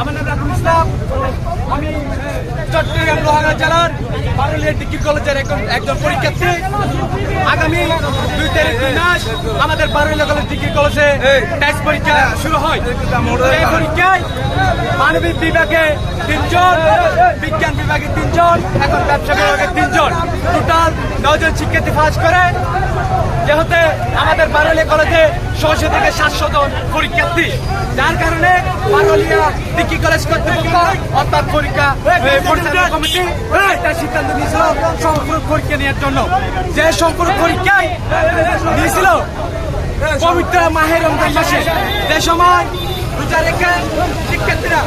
আমার নাম রাহুল ইসলাম আমি চট্টগ্রাম লোহাগড়া জেলার বারুলিয়া ডিগ্রি কলেজের একজন একজন পরীক্ষার্থী আগামী দুই তারিখ মাস আমাদের বারুলিয়া কলেজ ডিগ্রি কলেজে টেস্ট পরীক্ষা শুরু হয় এই পরীক্ষায় মানবিক বিভাগে তিনজন বিজ্ঞান বিভাগে তিনজন এখন ব্যবসা বিভাগে তিনজন নজন শিক্ষার্থী পাস করে। যেহেতু আমাদের বারোলিয়া কলেজে ছশো থেকে সাতশো জন পরীক্ষার্থী যার কারণে বারোলিয়া ডিগ্রি কলেজ কর্তৃপক্ষ অর্থাৎ পরীক্ষা পরিচালনা কমিটি একটা সিদ্ধান্ত নিয়েছিল সম্পূর্ণ পরীক্ষা নেওয়ার জন্য। যে সম্পূর্ণ পরীক্ষায় নিয়েছিল পবিত্র মাহের রমজান যে সময় রোজা রেখে শিক্ষার্থীরা